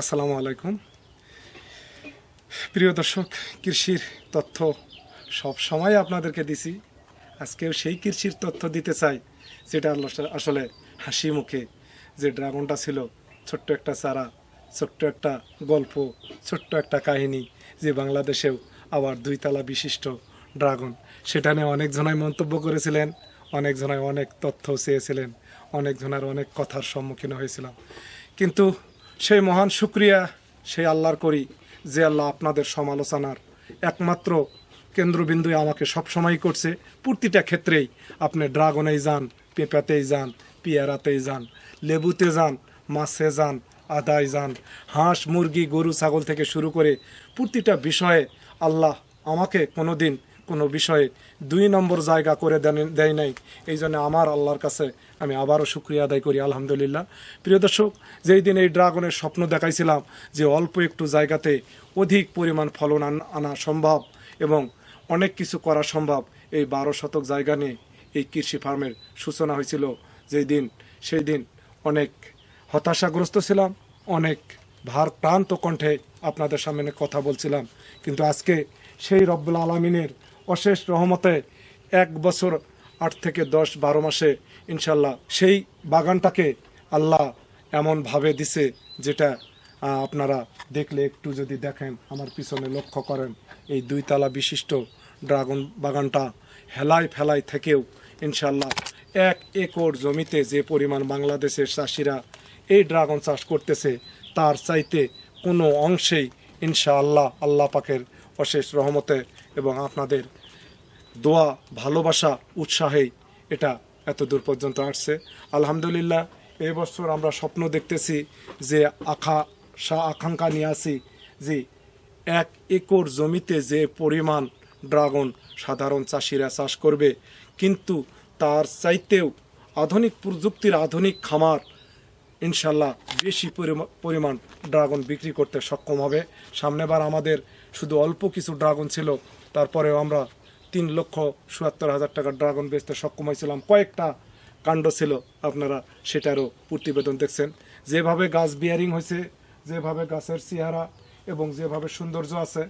আসসালামু আলাইকুম। প্রিয় দর্শক, কৃষির তথ্য সব সময় আপনাদেরকে দিছি। আজকেও সেই কৃষির তথ্য দিতে চাই, যেটা আসলে হাসি মুখে যে ড্রাগনটা ছিল, ছোট্ট একটা চারা, ছোট্ট একটা গল্প, ছোট্ট একটা কাহিনী, যে বাংলাদেশেও আবার দুইতলা বিশিষ্ট ড্রাগন। সেটা নিয়ে অনেকজনাই মন্তব্য করেছিলেন অনেকজনাই অনেক তথ্য চেয়েছিলেন অনেকজনের অনেক কথার সম্মুখীন হয়েছিলাম। কিন্তু সেই মহান শুক্রিয়া, সেই আল্লাহর করি যে আল্লাহ আপনাদের সমালোচনার একমাত্র কেন্দ্রবিন্দু আমাকে সবসময় করছে। প্রতিটা ক্ষেত্রেই আপনি ড্রাগনেই যান, পেঁপাতেই যান, পেয়ারাতেই যান, লেবুতে যান, মাছে যান, আদায় যান, হাঁস, মুরগি, গরু, ছাগল থেকে শুরু করে প্রতিটা বিষয়ে আল্লাহ আমাকে কোনো দিন কোনো বিষয়ে দুই নম্বর জায়গা করে দেয় নাই। এই জন্য আমার আল্লাহর কাছে আমি আবারও শুক্রিয়া আদায় করি, আলহামদুলিল্লাহ। প্রিয় দর্শক, যেই দিন এই ড্রাগনের স্বপ্ন দেখাইছিলাম যে অল্প একটু জায়গাতে অধিক পরিমাণ ফলন আন- সম্ভব এবং অনেক কিছু করা সম্ভব, এই বারো শতক জায়গা নিয়ে এই কৃষি ফার্মের সূচনা হয়েছিল। যেই দিন, সেই দিন অনেক হতাশাগ্রস্ত ছিলাম, অনেক ভারক্রান্ত কণ্ঠে আপনাদের সামনে কথা বলছিলাম। কিন্তু আজকে সেই রব্বুল আলমিনের অশেষ রহমতে এক বছর আট থেকে দশ বারো মাসে ইনশাল্লাহ সেই বাগানটাকে আল্লাহ এমনভাবে দিছে যেটা আপনারা দেখলে একটু যদি দেখেন, আমার পিছনে লক্ষ্য করেন, এই দুইতলা বিশিষ্ট ড্রাগন বাগানটা হেলায় ফেলায় থেকেও ইনশাল্লাহ এক একর জমিতে যে পরিমাণ বাংলাদেশের চাষিরা এই ড্রাগন চাষ করতেছে, তার চাইতে কোনো অংশেই ইনশাআল্লাহ আল্লাহ পাকের অশেষ রহমতে এবং আপনাদের দোয়া, ভালোবাসা, উৎসাহেই এটা এত দূর পর্যন্ত আসছে। আলহামদুলিল্লাহ, এই বছর আমরা স্বপ্ন দেখতেছি যে আখা, সা আকাঙ্ক্ষা নিয়ে আসি যে এক একর জমিতে যে পরিমাণ ড্রাগন সাধারণ চাষিরা চাষ করবে, কিন্তু তার চাইতেও আধুনিক প্রযুক্তির আধুনিক খামার ইনশাল্লাহ বেশি পরিমা- পরিমাণ ড্রাগন বিক্রি করতে সক্ষম হবে। সামনেবার আমাদের শুধু অল্প কিছু ড্রাগন ছিল, তারপরেও আমরা তিন লক্ষ চুয়াত্তর হাজার টাকার ড্রাগন বেচতে সক্ষম হয়েছিলাম। কয়েকটা কাণ্ড ছিল, আপনারা সেটারও প্রতিবেদন দেখছেন। যেভাবে গাছ বিয়ারিং হয়েছে, যেভাবে গাছের চেহারা এবং যেভাবে সৌন্দর্য আছে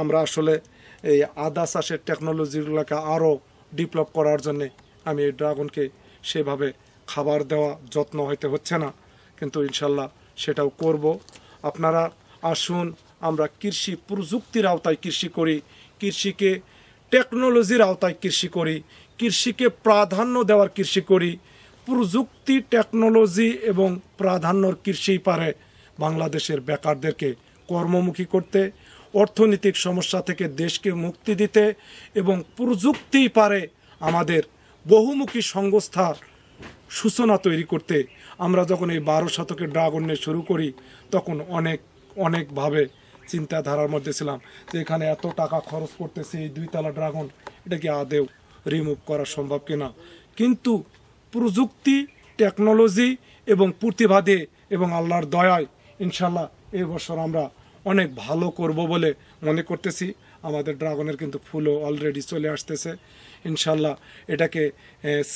আমরা আসলে এই আদা চাষের টেকনোলজিগুলোকে আরও ডেভেলপ করার জন্যে আমি এই ড্রাগনকে সেভাবে খাবার দেওয়া যত্ন হইতে হচ্ছে না, কিন্তু ইনশাল্লাহ সেটাও করব। আপনারা আসুন, আমরা কৃষি প্রযুক্তির আওতায় কৃষি করি, কৃষিকে টেকনোলজির আওতায় কৃষি করি, কৃষিকে প্রাধান্য দেওয়ার কৃষি করি। প্রযুক্তি, টেকনোলজি এবং প্রাধান্যর কৃষিই পারে বাংলাদেশের বেকারদেরকে কর্মমুখী করতে, অর্থনৈতিক সমস্যা থেকে দেশকে মুক্তি দিতে এবং প্রযুক্তিই পারে আমাদের বহুমুখী সংস্থার সূচনা তৈরি করতে আমরা যখন এই বারো শতকে ড্রাগন নিয়ে শুরু করি, তখন অনেক, অনেকভাবে চিন্তাধারার মধ্যে ছিলাম যে এখানে এত টাকা খরচ করতেছে এই দুইতলা ড্রাগন এটাকে আদেও রিমুভ করা সম্ভব কিনা? কিন্তু প্রযুক্তি টেকনোলজি এবং প্রতিভাদে এবং আল্লাহর দয়ায় ইনশাল্লাহ এই বছর আমরা অনেক ভালো করব বলে মনে করতেছি। আমাদের ড্রাগনের কিন্তু ফুলও অলরেডি চলে আসতেছে। ইনশাল্লাহ এটাকে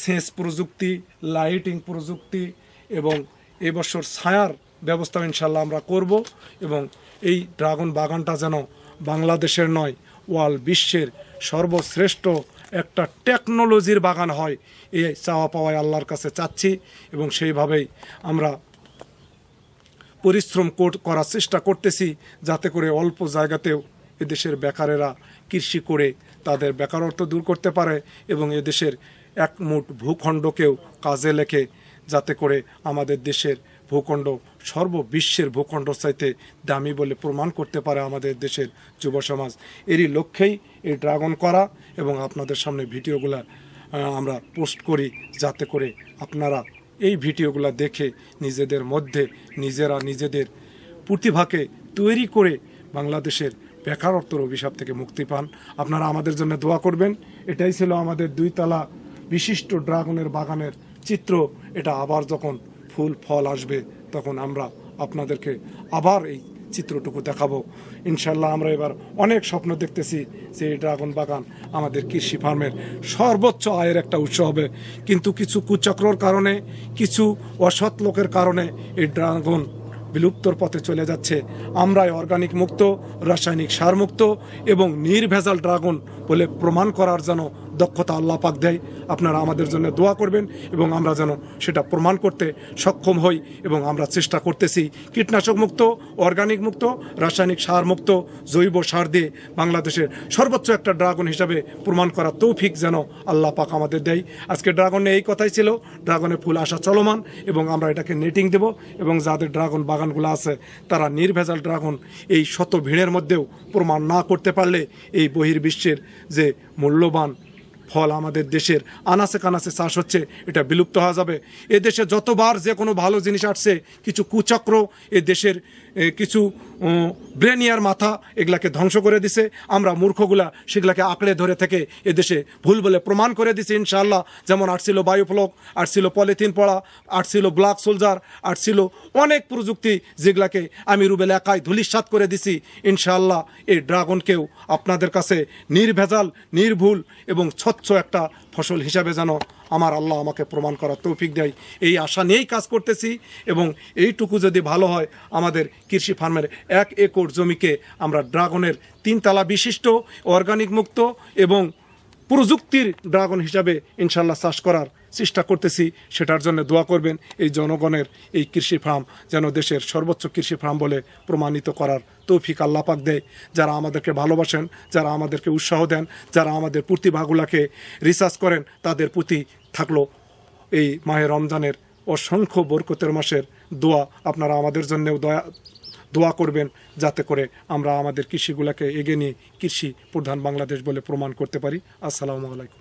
সেচ প্রযুক্তি লাইটিং প্রযুক্তি এবং এই বছর ছায়ার ব্যবস্থা ইনশাল্লাহ আমরা করব এবং এই ড্রাগন বাগানটা যেন বাংলাদেশের নয় ওয়াল বিশ্বের সর্বশ্রেষ্ঠ একটা টেকনোলজির বাগান হয়, এই চাওয়া পাওয়ায় আল্লাহর কাছে চাচ্ছি এবং সেইভাবেই আমরা পরিশ্রম কর- করার চেষ্টা করতেছি যাতে করে অল্প জায়গাতেও এদেশের বেকারেরা কৃষি করে তাদের বেকারত্ব দূর করতে পারে এবং এদেশের এক মুঠ ভূখণ্ডকেও কাজে লেখে, যাতে করে আমাদের দেশের ভূখণ্ড সর্ববিশ্বের ভূখণ্ড চাইতে দামি বলে প্রমাণ করতে পারে আমাদের দেশের যুব সমাজ এরই লক্ষ্যেই এই ড্রাগন করা এবং আপনাদের সামনে ভিডিওগুলো আমরা পোস্ট করি, যাতে করে আপনারা এই ভিডিওগুলো দেখে নিজেদের মধ্যে নিজেরা নিজেদের প্রতিভাকে তৈরি করে বাংলাদেশের বেকারত্বর অভিশাপ থেকে মুক্তি পান। আপনারা আমাদের জন্য দোয়া করবেন। এটাই ছিল আমাদের দুইতলা বিশিষ্ট ড্রাগনের বাগানের চিত্র। এটা আবার যখন ফুল, ফল আসবে, তখন আমরা আপনাদেরকে আবার এই চিত্রটুকু দেখাবো। ইনশাল্লাহ আমরা এবার অনেক স্বপ্ন দেখতেছি যে এই ড্রাগন বাগান আমাদের কৃষি ফার্মের সর্বোচ্চ আয়ের একটা উৎস হবে। কিন্তু কিছু কুচক্রর কারণে, কিছু অসৎ লোকের কারণে এই ড্রাগন বিলুপ্তর পথে চলে যাচ্ছে। আমরাই অর্গানিক মুক্ত, রাসায়নিক সার মুক্ত এবং নির্ভেজাল ড্রাগন বলে প্রমাণ করার যেন দক্ষতা আল্লাহ পাক দেয়, আপনারা আমাদের জন্য দোয়া করবেন এবং আমরা যেন সেটা প্রমাণ করতে সক্ষম হই এবং আমরা চেষ্টা করতেছি। কীটনাশক মুক্ত অর্গানিক মুক্ত, রাসায়নিক সার মুক্ত, জৈব সার দিয়ে বাংলাদেশের সর্বোচ্চ একটা ড্রাগন হিসাবে প্রমাণ করা তৌফিক যেন আল্লাহ পাক আমাদের দেয়। আজকে ড্রাগনে এই কথাই ছিল, ড্রাগনে ফুল আসা চলমান এবং আমরা এটাকে নেটিং দেব এবং যাদের ড্রাগন বাগানগুলো আছে, তারা নির্ভেজাল ড্রাগন এই শত ভিড়ের মধ্যেও প্রমাণ না করতে পারলে এই বহির্বিশ্বের যে মূল্যবান ফল আমাদের দেশের আনাসে কানাসে চাষ হচ্ছে, এটা বিলুপ্ত হওয়া যাবে। এ দেশে যতবার যে কোনো ভালো জিনিস আসছে, কিছু কুচক্র এ দেশের কিছু ব্রেনিয়ার মাথা এগুলাকে ধ্বংস করে দিছে। আমরা মূর্খগুলা সেগুলাকে আঁকড়ে ধরে থেকে এদেশে ভুল বলে প্রমাণ করে দিছে ইনশাআল্লাহ। যেমন আসছিল বায়োফ্লক আসছিল পলিথিন পড়া আসছিল ব্ল্যাক সোলজার আসছিল অনেক প্রযুক্তি যেগুলাকে আমি রুবেল একাই ধুলিস্বাত করে দিছি। ইনশাআল্লাহ এই ড্রাগনকেও আপনাদের কাছে নির্ভেজাল, নির্ভুল এবং স্বচ্ছ একটা ফসল হিসাবে যেন আমার আল্লাহ আমাকে প্রমাণ করার তৌফিক দেয়। এই আশা নিয়েই কাজ করতেছি এবং এইটুকু যদি ভালো হয়, আমাদের কৃষি ফার্মের এক একর জমিকে আমরা ড্রাগনের তিনতলা বিশিষ্ট, অর্গানিক মুক্ত এবং প্রযুক্তির ড্রাগন হিসাবে ইনশাল্লাহ চাষ করার চেষ্টা করতেছি। সেটার জন্য দোয়া করবেন এই জনগণের এই কৃষি ফার্ম যেন দেশের সর্বোচ্চ কৃষি ফার্ম বলে প্রমাণিত করার তৌফিক আল্লাপাক দেয়। যারা আমাদেরকে ভালোবাসেন, যারা আমাদেরকে উৎসাহ দেন, যারা আমাদের প্রতিভাগুলাকে রিসার্চ করেন, তাদের প্রতি থাকল। এই মাহে রমজানের অসংখ্য বরকতের মাসের দোয়া আপনারা আমাদের জন্যেও দয়া, দোয়া করবেন যাতে করে আমরা আমাদের কৃষিগুলোকে এগিয়ে নিয়ে কৃষি প্রধান বাংলাদেশ বলে প্রমাণ করতে পারি। আসসালামু আলাইকুম।